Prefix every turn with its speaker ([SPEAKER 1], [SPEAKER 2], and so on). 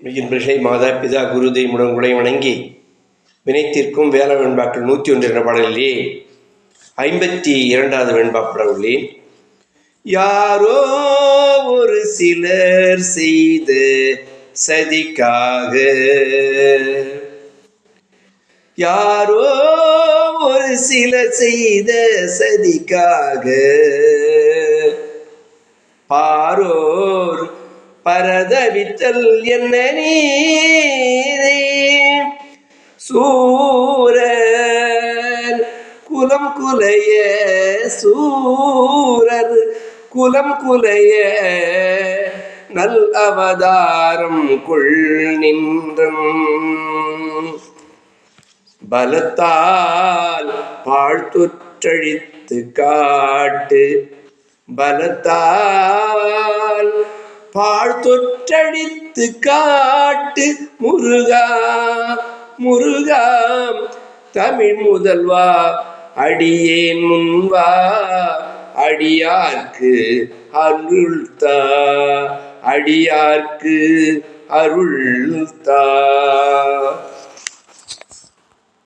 [SPEAKER 1] மிகின்பிஷை மாதா பிதா குரு தெய்வமுடன் வணங்கி வினைத்திற்கும் வேலை வெண்பாக்கள் நூற்றி ஒன்று என்ற பாடலிலே ஐம்பத்தி இரண்டாவது வெண்பா பாட உள்ளேன் யாரோ ஒரு சிலர் செய்த சதிக்காக யாரோ ஒரு சிலர் செய்த சதிக்காக பாரோர் பரதவித்தல் என்ன நீரே? சூரர் குலம் குலைய சூரர் குலம் குலைய நல் அவதாரம் கொள் நின்றும் பலத்தால் பாழ்த்துற்றழித்து காட்டு பலத்தால் பாழ்த்தொற்றழித்து காட்டு முருகா முருகா தமிழ் முதல்வா அடியேன் முன்வா அடியார்க்கு அருள்தா அடியார்க்கு அருள்தா.